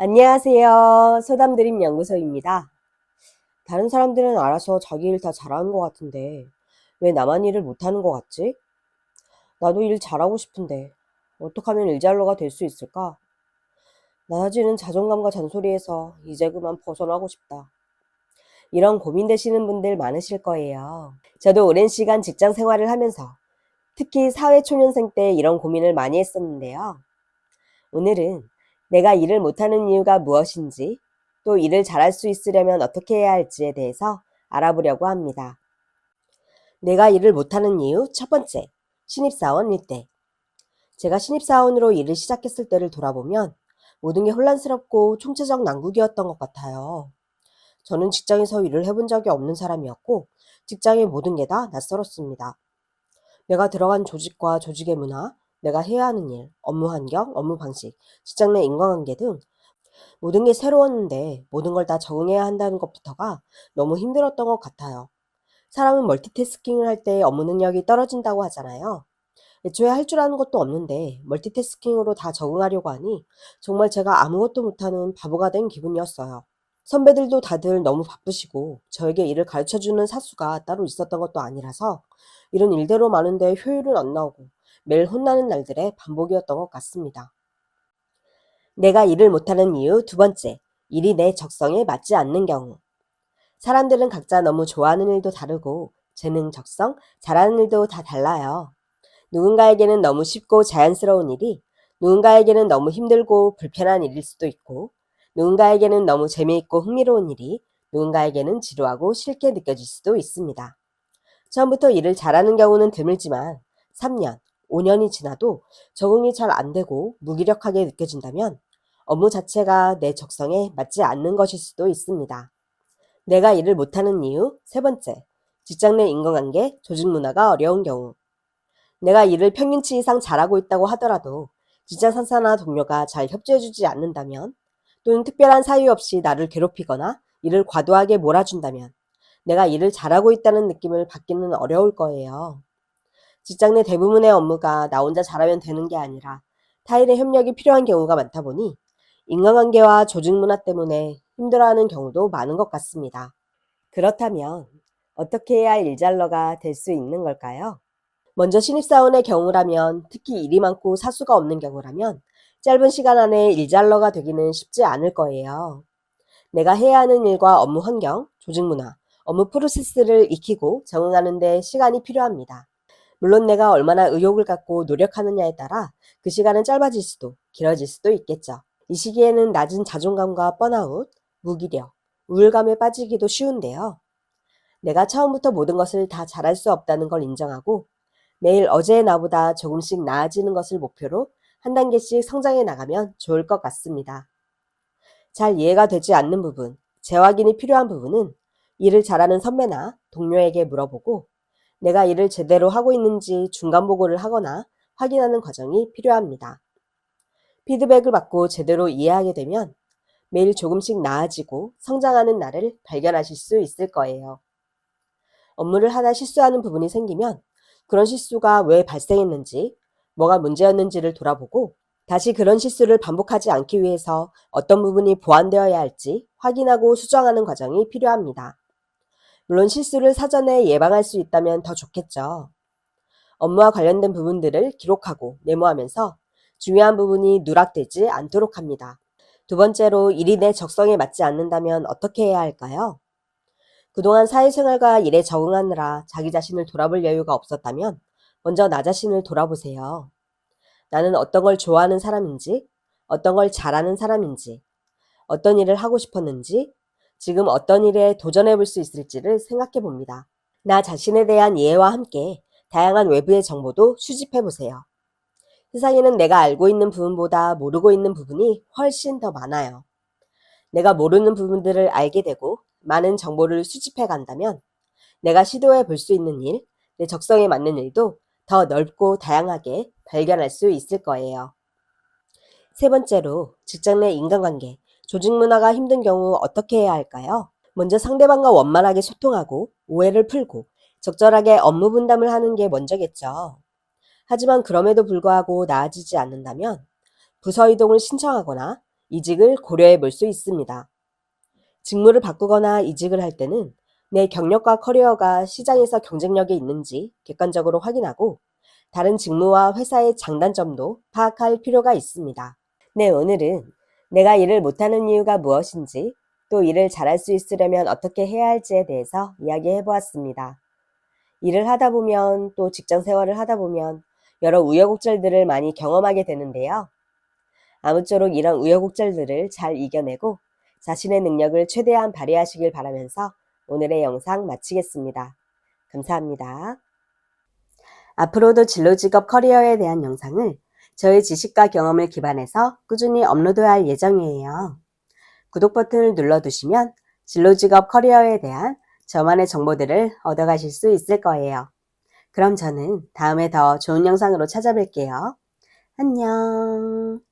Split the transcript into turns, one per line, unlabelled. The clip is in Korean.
안녕하세요. 소담드림 연구소입니다. 다른 사람들은 알아서 자기 일 다 잘하는 것 같은데 왜 나만 일을 못하는 것 같지? 나도 일 잘하고 싶은데 어떻게 하면 일잘러가 될 수 있을까? 낮아지는 자존감과 잔소리에서 이제 그만 벗어나고 싶다. 이런 고민되시는 분들 많으실 거예요. 저도 오랜 시간 직장 생활을 하면서 특히 사회초년생 때 이런 고민을 많이 했었는데요. 오늘은 내가 일을 못하는 이유가 무엇인지, 또 일을 잘할 수 있으려면 어떻게 해야 할지에 대해서 알아보려고 합니다. 내가 일을 못하는 이유 첫 번째, 신입사원일 때. 제가 신입사원으로 일을 시작했을 때를 돌아보면 모든 게 혼란스럽고 총체적 난국이었던 것 같아요. 저는 직장에서 일을 해본 적이 없는 사람이었고 직장의 모든 게 다 낯설었습니다. 내가 들어간 조직과 조직의 문화, 내가 해야 하는 일, 업무 환경, 업무 방식, 직장 내 인간관계 등 모든 게 새로웠는데 모든 걸 다 적응해야 한다는 것부터가 너무 힘들었던 것 같아요. 사람은 멀티태스킹을 할 때 업무 능력이 떨어진다고 하잖아요. 애초에 할 줄 아는 것도 없는데 멀티태스킹으로 다 적응하려고 하니 정말 제가 아무것도 못하는 바보가 된 기분이었어요. 선배들도 다들 너무 바쁘시고 저에게 일을 가르쳐주는 사수가 따로 있었던 것도 아니라서 일은 일대로 많은데 효율은 안 나오고 매일 혼나는 날들의 반복이었던 것 같습니다. 내가 일을 못하는 이유 두 번째, 일이 내 적성에 맞지 않는 경우. 사람들은 각자 너무 좋아하는 일도 다르고 재능, 적성, 잘하는 일도 다 달라요. 누군가에게는 너무 쉽고 자연스러운 일이 누군가에게는 너무 힘들고 불편한 일일 수도 있고 누군가에게는 너무 재미있고 흥미로운 일이 누군가에게는 지루하고 싫게 느껴질 수도 있습니다. 처음부터 일을 잘하는 경우는 드물지만 3년, 5년이 지나도 적응이 잘 안 되고 무기력하게 느껴진다면 업무 자체가 내 적성에 맞지 않는 것일 수도 있습니다. 내가 일을 못하는 이유 세 번째, 직장 내 인간관계, 조직 문화가 어려운 경우. 내가 일을 평균치 이상 잘하고 있다고 하더라도 직장 상사나 동료가 잘 협조해주지 않는다면 또는 특별한 사유 없이 나를 괴롭히거나 일을 과도하게 몰아준다면 내가 일을 잘하고 있다는 느낌을 받기는 어려울 거예요. 직장 내 대부분의 업무가 나 혼자 잘하면 되는 게 아니라 타인의 협력이 필요한 경우가 많다 보니 인간관계와 조직 문화 때문에 힘들어하는 경우도 많은 것 같습니다. 그렇다면 어떻게 해야 일잘러가 될 수 있는 걸까요? 먼저 신입사원의 경우라면 특히 일이 많고 사수가 없는 경우라면 짧은 시간 안에 일잘러가 되기는 쉽지 않을 거예요. 내가 해야 하는 일과 업무 환경, 조직 문화, 업무 프로세스를 익히고 적응하는 데 시간이 필요합니다. 물론 내가 얼마나 의욕을 갖고 노력하느냐에 따라 그 시간은 짧아질 수도 길어질 수도 있겠죠. 이 시기에는 낮은 자존감과 번아웃, 무기력, 우울감에 빠지기도 쉬운데요. 내가 처음부터 모든 것을 다 잘할 수 없다는 걸 인정하고 매일 어제의 나보다 조금씩 나아지는 것을 목표로 한 단계씩 성장해 나가면 좋을 것 같습니다. 잘 이해가 되지 않는 부분, 재확인이 필요한 부분은 일을 잘하는 선배나 동료에게 물어보고 내가 일을 제대로 하고 있는지 중간 보고를 하거나 확인하는 과정이 필요합니다. 피드백을 받고 제대로 이해하게 되면 매일 조금씩 나아지고 성장하는 나를 발견하실 수 있을 거예요. 업무를 하다 실수하는 부분이 생기면 그런 실수가 왜 발생했는지, 뭐가 문제였는지를 돌아보고 다시 그런 실수를 반복하지 않기 위해서 어떤 부분이 보완되어야 할지 확인하고 수정하는 과정이 필요합니다. 물론 실수를 사전에 예방할 수 있다면 더 좋겠죠. 업무와 관련된 부분들을 기록하고 메모하면서 중요한 부분이 누락되지 않도록 합니다. 두 번째로 일이 내 적성에 맞지 않는다면 어떻게 해야 할까요? 그동안 사회생활과 일에 적응하느라 자기 자신을 돌아볼 여유가 없었다면 먼저 나 자신을 돌아보세요. 나는 어떤 걸 좋아하는 사람인지, 어떤 걸 잘하는 사람인지, 어떤 일을 하고 싶었는지, 지금 어떤 일에 도전해 볼 수 있을지를 생각해 봅니다. 나 자신에 대한 이해와 함께 다양한 외부의 정보도 수집해 보세요. 세상에는 내가 알고 있는 부분보다 모르고 있는 부분이 훨씬 더 많아요. 내가 모르는 부분들을 알게 되고 많은 정보를 수집해 간다면 내가 시도해 볼 수 있는 일, 내 적성에 맞는 일도 더 넓고 다양하게 발견할 수 있을 거예요. 세 번째로 직장 내 인간관계, 조직 문화가 힘든 경우 어떻게 해야 할까요? 먼저 상대방과 원만하게 소통하고 오해를 풀고 적절하게 업무 분담을 하는 게 먼저겠죠. 하지만 그럼에도 불구하고 나아지지 않는다면 부서 이동을 신청하거나 이직을 고려해 볼 수 있습니다. 직무를 바꾸거나 이직을 할 때는 내 경력과 커리어가 시장에서 경쟁력이 있는지 객관적으로 확인하고 다른 직무와 회사의 장단점도 파악할 필요가 있습니다. 네, 오늘은 내가 일을 못하는 이유가 무엇인지 또 일을 잘할 수 있으려면 어떻게 해야 할지에 대해서 이야기해 보았습니다. 일을 하다 보면 또 직장 생활을 하다 보면 여러 우여곡절들을 많이 경험하게 되는데요. 아무쪼록 이런 우여곡절들을 잘 이겨내고 자신의 능력을 최대한 발휘하시길 바라면서 오늘의 영상 마치겠습니다. 감사합니다. 앞으로도 진로 직업 커리어에 대한 영상을 저의 지식과 경험을 기반해서 꾸준히 업로드할 예정이에요. 구독 버튼을 눌러두시면 진로 직업 커리어에 대한 저만의 정보들을 얻어가실 수 있을 거예요. 그럼 저는 다음에 더 좋은 영상으로 찾아뵐게요. 안녕.